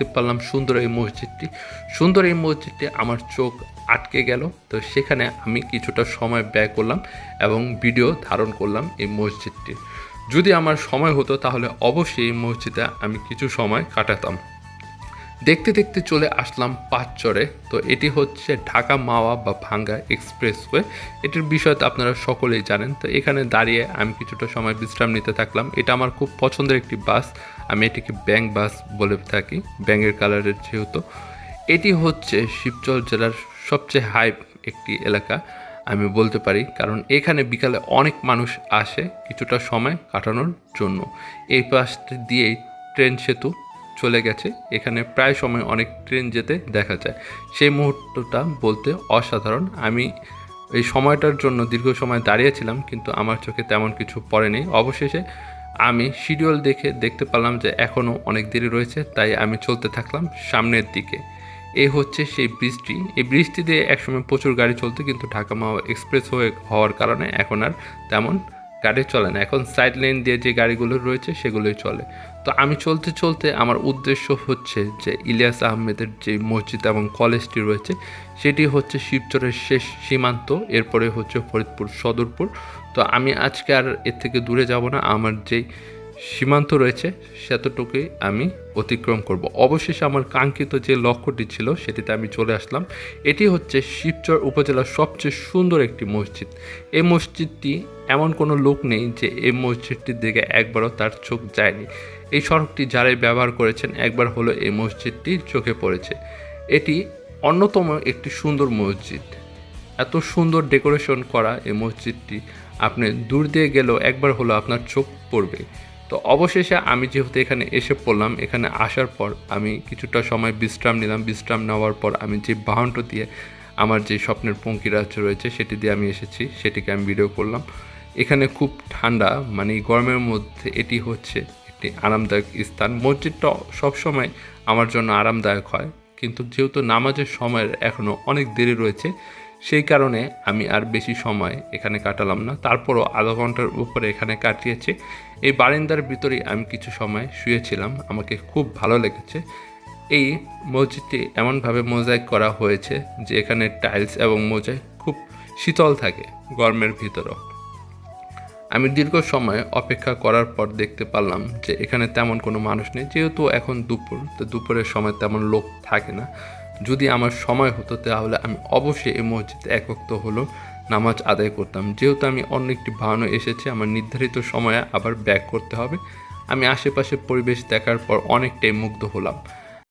দেখতে পারলাম সুন্দর এই মসজিদটি। সুন্দর এই মসজিদটি আমার চোখ আটকে গেল। তো সেখানে আমি কিছুটা সময় ব্যয় করলাম এবং ভিডিও ধারণ করলাম এই মসজিদটি। যদি আমার সময় হতো তাহলে অবশ্যই এই মসজিদে আমি কিছু সময় কাটাতাম। দেখতে দেখতে চলে আসলাম পাঁচচরে। তো এটি হচ্ছে ঢাকা মাওয়া বা ভাঙ্গা এক্সপ্রেসওয়ে। এটির বিষয় তো আপনারা সকলেই জানেন। তো এখানে দাঁড়িয়ে আমি কিছুটা সময় বিশ্রাম নিতে থাকলাম। এটা আমার খুব পছন্দের একটি বাস। আমি এটিকে ব্যাং বাস বলে থাকি, ব্যাঙের কালারের যেহেতু। এটি হচ্ছে শিবচর জেলার সবচেয়ে হাই একটি এলাকা, আমি বলতে পারি। কারণ এখানে বিকালে অনেক মানুষ আসে কিছুটা সময় কাটানোর জন্য। এই পাশটি দিয়েই ট্রেন সেতু চলে গেছে। এখানে প্রায় সময় অনেক ট্রেন যেতে দেখা যায়। সেই মুহূর্তটা বলতে অসাধারণ। আমি এই সময়টার জন্য দীর্ঘ সময় দাঁড়িয়েছিলাম, কিন্তু আমার চোখে তেমন কিছু পড়েনি। অবশেষে আমি শিডিউল দেখে দেখতে পেলাম যে এখনও অনেক দেরি রয়েছে, তাই আমি চলতে থাকলাম সামনের দিকে। এই হচ্ছে সেই ব্রিজটি এই ব্রিজটি দিয়ে একসময় প্রচুর গাড়ি চলতো, কিন্তু ঢাকা মাওয়া এক্সপ্রেস হয়ে হওয়ার কারণে এখন আর তেমন গাড়ি চলে না। এখন সাইড লেন দিয়ে যে গাড়িগুলো রয়েছে সেগুলোই চলে। তো আমি চলতে চলতে আমার উদ্দেশ্য হচ্ছে যে ইলিয়াস আহমেদের যে মসজিদ এবং কলেজটি রয়েছে, সেটি হচ্ছে শিবচরের শেষ সীমান্ত, এরপরে হচ্ছে ফরিদপুর সদরপুর। তো আমি আজকে আর এর থেকে দূরে যাব না। আমার যেই সীমান্ত রয়েছে, সেতটুকুই আমি অতিক্রম করব। অবশেষে আমার কাঙ্ক্ষিত যে লক্ষ্যটি ছিল, সেটিতে আমি চলে আসলাম। এটি হচ্ছে শিবচর উপজেলার সবচেয়ে সুন্দর একটি মসজিদ। এই মসজিদটি এমন কোনো লোক নেই যে এই মসজিদটির দিকে একবারও তার চোখ যায়নি। এই সড়কটি যারাই ব্যবহার করেছেন, একবার হলো এই মসজিদটি চোখে পড়েছে। এটি অন্যতম একটি সুন্দর মসজিদ। এত সুন্দর ডেকোরেশন করা এই মসজিদটি, আপনি দূর দিয়ে গেলেও একবার হলো আপনার চোখ পড়বে। তো অবশেষে আমি যেহেতু এখানে এসে পড়লাম, এখানে আসার পর আমি কিছুটা সময় বিশ্রাম নিলাম। বিশ্রাম নেওয়ার পর আমি যে বাহনটা দিয়ে আমার যে স্বপ্নের পঙ্কিরাজ রয়েছে, সেটি দিয়ে আমি এসেছি, সেটিকে আমি ভিডিও করলাম। এখানে খুব ঠান্ডা মানে গরমের মধ্যে এটি হচ্ছে একটি আরামদায়ক স্থান। মসজিদটা সবসময় আমার জন্য আরামদায়ক হয়, কিন্তু যেহেতু নামাজের সময়ের এখনও অনেক দেরি রয়েছে সেই কারণে আমি আর বেশি সময় এখানে কাটালাম না। তারপরও আধা ঘণ্টার উপরে এখানে কাটিয়েছি। এই বারিন্দার ভিতরেই আমি কিছু সময় শুয়েছিলাম। আমাকে খুব ভালো লেগেছে। এই মসজিদটি এমনভাবে মোজাইক করা হয়েছে যে এখানে টাইলস এবং মোজাইক খুব শীতল থাকে গরমের ভিতরেও। আমি দীর্ঘ সময় অপেক্ষা করার পর দেখতে পারলাম যে এখানে তেমন কোনো মানুষ নেই। যেহেতু এখন দুপুর, তো দুপুরের সময় তেমন লোক থাকে না। যদি আমার সময় হতো, তাহলে আমি অবশ্যই এই মসজিদে একক্ত হলো, নামাজ আদায় করতাম। যেহেতু আমি অন্য একটি বাহানো এসেছি, আমার নির্ধারিত সময়ে আবার ব্যাক করতে হবে। আমি আশেপাশে পরিবেশ দেখার পর অনেকটাই মুগ্ধ হলাম।